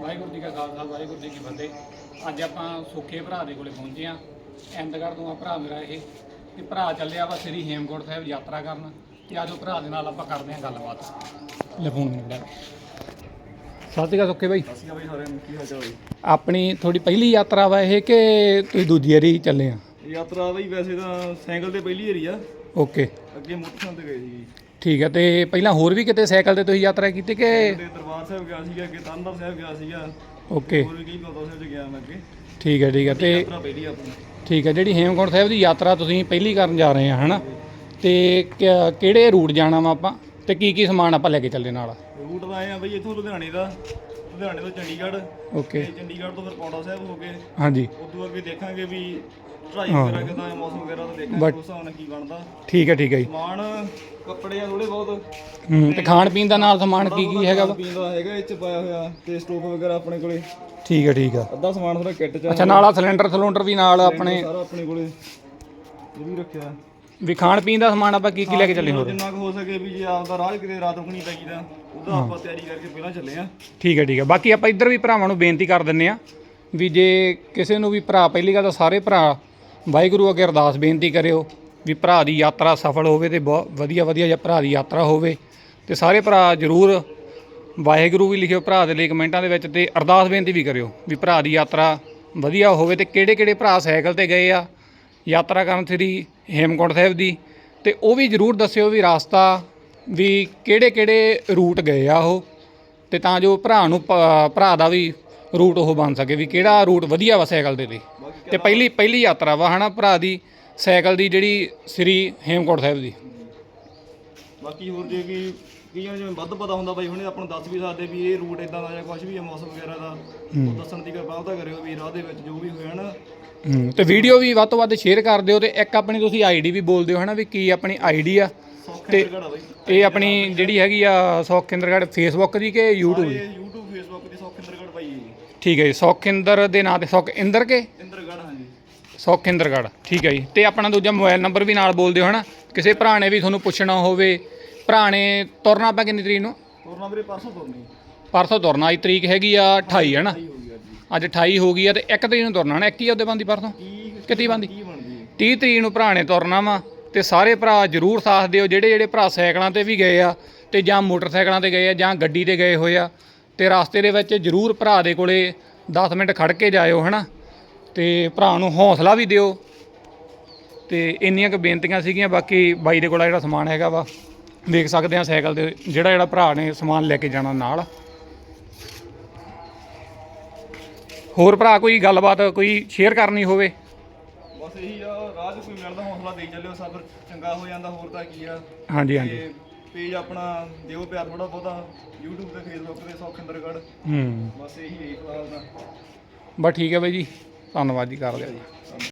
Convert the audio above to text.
ਵਾਹਿਗੁਰੂ ਜੀ ਕਾ ਖਾਲਸਾ ਵਾਹਿਗੁਰੂ ਜੀ ਕੀ ਫਤਿਹ। ਅੱਜ ਆਪਾਂ ਸੁੱਖੇ ਭਰਾ ਦੇ ਕੋਲੇ ਪਹੁੰਚੇ ਆ ਇੰਦਗੜ੍ਹ ਤੋਂ ਆ ਭਰਾ ਮੇਰਾ ਇਹ। ਤੇ ਭਰਾ ਚੱਲਿਆ ਵਾ ਸ੍ਰੀ ਹੇਮਕੋਟ ਸਾਹਿਬ ਯਾਤਰਾ ਕਰਨ। ਤੇ ਆਜੋ ਭਰਾ ਦੇ ਨਾਲ ਆਪਾਂ ਕਰਦੇ ਆ ਗੱਲਬਾਤ। ਲੈ ਫੋਨ ਮਿਲਦਾ ਸਤਿ ਸ਼੍ਰੀ ਅਕਾਲ ਸੁੱਖੇ ਬਾਈ। ਅਸੀਂ ਬਾਈ ਸਾਰਿਆਂ ਨੂੰ ਕੀ ਹਾਲ ਚਾਲ ਹੈ ਆਪਣੀ ਥੋੜੀ ਪਹਿਲੀ ਯਾਤਰਾ ਵਾ ਇਹ ਕਿ ਤੁਸੀਂ ਦੂਜੀ ਵਾਰੀ ਚੱਲੇ ਆ? ਯਾਤਰਾ ਬਈ ਵੈਸੇ ਤਾਂ ਸਾਈਕਲ ਤੇ ਪਹਿਲੀ ਵਾਰੀ ਆ। ਓਕੇ। ਅੱਗੇ ਮੋਟਰਸਾਈਕਲ ਤੇ ਗਏ ਸੀ ਠੀਕ ਹੈ ਤੇ ਪਹਿਲਾਂ ਹੋਰ ਵੀ ਕਿਤੇ ਸਾਈਕਲ ਤੇ ਤੁਸੀਂ ਯਾਤਰਾ ਕੀਤੀ ਕਿ ਤੇ ਦਰਬਾਰ ਸਾਹਿਬ ਗਿਆ ਸੀਗਾ ਅੱਗੇ ਤਨਦਰ ਸਾਹਿਬ ਗਿਆ ਸੀਗਾ। ਓਕੇ। ਹੋਰ ਵੀ ਕਈ ਗੁਰਦੁਆਰਾ ਸਾਹਿਬ ਚ ਗਿਆ ਮੈਂ ਅੱਗੇ। ਠੀਕ ਹੈ ਠੀਕ ਹੈ ਤੇ ਯਾਤਰਾ ਪਹਿਲੀ ਆਪਣੀ। ਠੀਕ ਹੈ ਜਿਹੜੀ ਹੇਮਕੁੰਟ ਸਾਹਿਬ ਦੀ ਯਾਤਰਾ ਤੁਸੀਂ ਪਹਿਲੀ ਕਰਨ ਜਾ ਰਹੇ ਆ ਹਨਾ? ਤੇ ਕਿ- ਕਿਹੜੇ ਰੂਟ ਜਾਣਾ ਵਾ ਆਪਾਂ? ਤੇ ਕੀ ਕੀ ਸਮਾਨ ਆਪਾਂ ਲੈ ਕੇ ਚੱਲੇ ਨਾਲ? ਰੂਟ ਦਾ ਆਏ ਆ ਬਈ ਇੱਥੋਂ ਲੁਧਿਆਣੇ ਦਾ। ਲੁਧਿਆਣੇ ਤੋਂ ਚੰਡੀਗੜ੍ਹ। ਓਕੇ। ਚੰਡੀਗੜ੍ਹ ਤੋਂ ਫਿਰ ਪੌਂਡਾ ਸਾਹਿਬ ਹੋ ਕੇ ਹਾਂਜੀ। ਉਦੋਂ ਅੱਗੇ ਦੇਖਾਂਗੇ ਵੀ ਚੜ੍ਹਾਈ ਵਗੈਰਾ ਕਿਦਾਂ ਹੈ ਮੌਸਮ ਵਗੈਰਾ ਤਾਂ ਦੇਖਾਂਗੇ ਉਸ ਹਿਸਾਬ ਨਾਲ ਕੀ ਬਣਦਾ। ਠੀਕ ਹੈ ਠੀਕ ਹੈ ਜੀ। ਸਮਾਨ ਕੱਪੜੇ ਆ ਥੋੜੇ ਬਹੁਤ। ਹੂੰ ਤੇ ਖਾਣ ਪੀਣ ਦਾ ਨਾਲ ਸਮਾਨ ਕੀ ਕੀ ਹੈਗਾ ਵਾ? ਪੀਣ ਦਾ ਹੈਗਾ ਇਹ ਚ ਪਾਇਆ ਹੋਇਆ ਤੇ ਸਟੋਵ ਵਗੈਰਾ ਆਪਣੇ ਕੋਲੇ। ਠੀਕ ਹੈ ਠੀਕ ਆ ਅੱਧਾ ਸਮਾਨ ਥੋੜਾ ਕਿੱਟ ਚ ਆ। ਅੱਛਾ ਨਾਲ ਆ ਸਿਲੰਡਰ ਸਿਲੰਡਰ ਵੀ ਨਾਲ ਆਪਣੇ। ਸਾਰਾ ਆਪਣੇ ਕੋਲੇ। ਇਹ ਵੀ ਰੱਖਿਆ। ਵੀ ਖਾਣ ਪੀਣ ਦਾ ਸਮਾਨ ਆਪਾਂ ਕੀ ਕੀ ਲੈ ਕੇ ਚੱਲੇ ਹੋਰ? ਜਿੰਨਾ ਕੁ ਹੋ ਸਕੇ ਵੀ ਜੇ ਆਪਦਾ ਰਾਹ ਕਿਤੇ ਰਾਤ ਰੁਕਣੀ ਪੈ ਗਈ ਤਾਂ ਉਹਦਾ ਆਪਾਂ ਤਿਆਰੀ ਕਰਕੇ ਪਹਿਲਾਂ ਚੱਲੇ ਆ। ਠੀਕ ਹੈ ਠੀਕ ਹੈ। ਬਾਕੀ ਆਪਾਂ ਇੱਧਰ ਵੀ ਭਰਾਵਾਂ ਨੂੰ ਬੇਨਤੀ ਕਰ ਦਿੰਨੇ ਆ ਵੀ ਜੇ ਕਿਸੇ ਨੂੰ ਵੀ ਭਰਾ ਪਹਿਲੀ ਗੱਲ ਤਾਂ ਸਾਰੇ ਭਰਾ ਵਾਹਿਗੁਰੂ ਅੱਗੇ ਅਰਦਾਸ ਬੇਨਤੀ ਕਰਿਓ ਵੀ ਭਰਾ ਦੀ ਯਾਤਰਾ ਸਫਲ ਹੋਵੇ ਤੇ ਬਹੁਤ ਵਧੀਆ ਵਧੀਆ ਜਿਹਾ ਭਰਾ ਦੀ ਯਾਤਰਾ ਹੋਵੇ। ਤੇ ਸਾਰੇ ਭਰਾ ਜਰੂਰ ਵਾਹਿਗੁਰੂ ਵੀ ਲਿਖਿਓ ਭਰਾ ਦੇ ਲਈ ਕਮੈਂਟਾਂ ਦੇ ਵਿੱਚ ਤੇ ਅਰਦਾਸ ਬੇਨਤੀ ਵੀ ਕਰਿਓ ਵੀ ਭਰਾ ਦੀ ਯਾਤਰਾ ਵਧੀਆ ਹੋਵੇ ਤੇ ਕਿਹੜੇ ਕਿਹੜੇ ਭਰਾ ਸਾਈਕਲ ਤੇ ਗਏ ਆ। ਯਾਤਰਾ ਕਰਨ ਸ੍ਰੀ ਹੇਮਕੁੰਟ ਸਾਹਿਬ ਦੀ ਤੇ ਉਹ ਵੀ ਜਰੂਰ ਦੱਸਿਓ ਵੀ ਰਾਸਤਾ ਵੀ ਕਿਹੜੇ ਕਿਹੜੇ ਰੂਟ ਗਏ ਆ ਉਹ। ਤੇ ਤਾਂ ਜੋ ਭਰਾ ਨੂੰ ਪ- ਭਰਾ ਦਾ ਵੀ ਰੂਟ ਉਹ ਬਣ ਸਕੇ ਵੀ ਕਿਹੜਾ ਰੂਟ ਵਧੀਆ ਵਾ ਸਾਈਕਲ ਦੇ ਤੇ। ਤੇ ਪਹਿਲੀ ਪਹਿਲੀ ਯਾਤਰਾ ਵਾ ਹਨਾ ਭਰਾ ਦੀ ਸਾਈਕਲ ਦੀ ਜਿਹੜੀ ਸ੍ਰੀ ਹੇਮਕੋਟ ਸਾਹਿਬ ਦੀ। ਬਾਕੀ ਹੋਰ ਜੇ ਕੀ ਕਈਆਂ ਨੂੰ ਜਿਵੇਂ ਵੱਧ ਪਤਾ ਹੁੰਦਾ ਬਾਈ ਹੁਣੇ ਆਪਾਂ ਨੂੰ ਦੱਸ ਵੀ ਸਕਦੇ ਵੀ ਇਹ ਰੂਟ ਇਦਾਂ ਦਾ ਜਾਂ ਕੁਝ ਵੀ ਹੈ ਮੌਸਮ ਵਗੈਰਾ ਦਾ ਉਹ ਦੱਸਣ ਦੀ ਕਿਰਪਾਲਤਾ ਕਰਿਓ ਵੀ ਰਾਹ ਦੇ ਵਿੱਚ ਜੋ ਵੀ ਹੋਇਆ ਨਾ। ਤੇ ਵੀਡੀਓ ਵੀ ਵੱਧ ਤੋਂ ਵੱਧ ਸ਼ੇਅਰ ਕਰ ਦਿਓ ਤੇ ਇੱਕ ਆਪਣੀ ਤੁਸੀਂ ਆਈਡੀ ਵੀ ਬੋਲ ਦਿਓ ਹਨਾ ਵੀ ਕੀ ਆਪਣੀ ਆਈਡੀ ਆ। ਸੌਖੇ ਬਾਈ। ਇਹ ਆਪਣੀ ਜਿਹੜੀ ਹੈਗੀ ਆ ਸੌਖਿੰਦਰਗੜ੍ਹ ਫੇਸਬੁੱਕ ਦੀ ਕਿ YouTube ਦੀ ਇਹ YouTube Facebook ਦੀ ਸੌਖਿੰਦਰਗੜ ਬਾਈ ਜੀ ਠੀਕ ਹੈ ਜੀ ਸੌਖਿੰਦਰ ਦੇ ਨਾਂ ਤੇ ਸੌਖਿੰਦਰ ਕੇ ਇੰਦਰਗੜ ਹਾਂਜੀ। ਸੌਖਿੰਦਰਗੜ੍ਹ ਠੀਕ ਹੈ ਜੀ। ਤੇ ਆਪਣਾ ਦੂਜਾ ਮੋਬਾਈਲ ਨੰਬਰ ਵੀ ਨਾਲ ਬੋਲ ਦਿਓ ਹਨਾ? ਕਿਸੇ ਭਰਾ ਨੇ ਵੀ ਤੁਹਾਨੂੰ ਪੁੱਛਣਾ ਹੋਵੇ ਭਰਾ ਨੇ ਤੁਰਨਾ ਆਪਾਂ ਕਿੰਨੀ ਤਰੀਕ ਨੂੰ? ਤੋਰਨਾ ਵੀਰੇ ਪਰਸੋਂ ਤੋਰਨੀ। ਪਰਸੋਂ ਤੁਰਨਾ ਅੱਜ ਤਰੀਕ ਹੈਗੀ ਆ 28 ਹੈ ਨਾ ਅੱਜ ਅੱਜ 28 ਹੋ ਗਈ ਆ ਤੇ 1 ਤਰੀਕ ਨੂੰ ਤੁਰਨਾ ਨਾ 21 ਉਹਦੇ ਬੰਦੀ ਪਰਸੋਂ? ਕਿਤੀ ਬੰਦੀ? ਕੀ ਬਣਦੀ ਹੈ 30 ਤਰੀਕ ਨੂੰ ਭਰਾ ਨੇ ਤੁਰਨਾ ਵਾ ਤੇ ਸਾਰੇ ਭਰਾ ਜਰੂਰ ਸਾਥ ਦਿਓ। ਜਿਹੜੇ ਜਿਹੜੇ ਭਰਾ ਸਾਈਕਲਾਂ ਤੇ ਵੀ ਗਏ ਆ ਤੇ ਜਾਂ ਮੋਟਰਸਾਈਕਲਾਂ ਤੇ ਗਏ ਆ ਜਾਂ ਗੱਡੀ ਤੇ ਗਏ ਹੋਏ ਆ ਤੇ ਰਸਤੇ ਦੇ ਵਿੱਚ ਜਰੂਰ ਭਰਾ ਦੇ ਕੋਲੇ 10 ਮਿੰਟ ਖੜ ਕੇ ਜਾਇਓ ਹਨਾ? ਤੇ ਭਰਾ ਨੂੰ ਹੌਸਲਾ ਵੀ ਦਿਓ। ਤੇ ਇੰਨੀਆਂ ਕੁ ਬੇਨਤੀਆਂ ਸੀਗੀਆਂ ਬਾਕੀ ਬਾਈ ਦੇ ਕੋਲ ਜਿਹੜਾ ਸਮਾਨ ਹੈਗਾ ਵਾ ਦੇਖ ਸਕਦੇ ਆ ਸਾਈਕਲ ਦੇ ਜਿਹੜਾ ਜਿਹੜਾ ਭਰਾ ਨੇ ਸਮਾਨ ਲੈ ਕੇ ਜਾਣਾ ਨਾਲ। ਹੋਰ ਭਰਾ ਕੋਈ ਗੱਲਬਾਤ ਕੋਈ ਸ਼ੇਅਰ ਕਰਨੀ ਹੋਵੇ? ਬਸ ਇਹੀ ਆ 'ਚ ਕੋਈ ਮਿਲਦਾ ਹੌਸਲਾ ਦੇਈ ਚੱਲਿਓ ਸਬਰ ਚੰਗਾ ਹੋ ਜਾਂਦਾ ਹੋਰ ਤਾਂ ਕੀ ਆ। ਹਾਂਜੀ ਹਾਂਜੀ। ਪੇਜ ਆਪਣਾ ਦਿਓ ਪਿਆਰ ਥੋੜਾ ਬਹੁਤਾ YouTube ਤੇ Facebook ਤੇ ਸੌਖਿੰਦਰਗੜ ਹੂੰ। ਬਸ ਇਹੀ ਹੈ ਫਿਲਹਾਲ ਤਾਂ। ਬਸ ਠੀਕ ਹੈ ਬਾਈ ਜੀ ਧੰਨਵਾਦ ਜੀ ਕਰ ਲਿਆ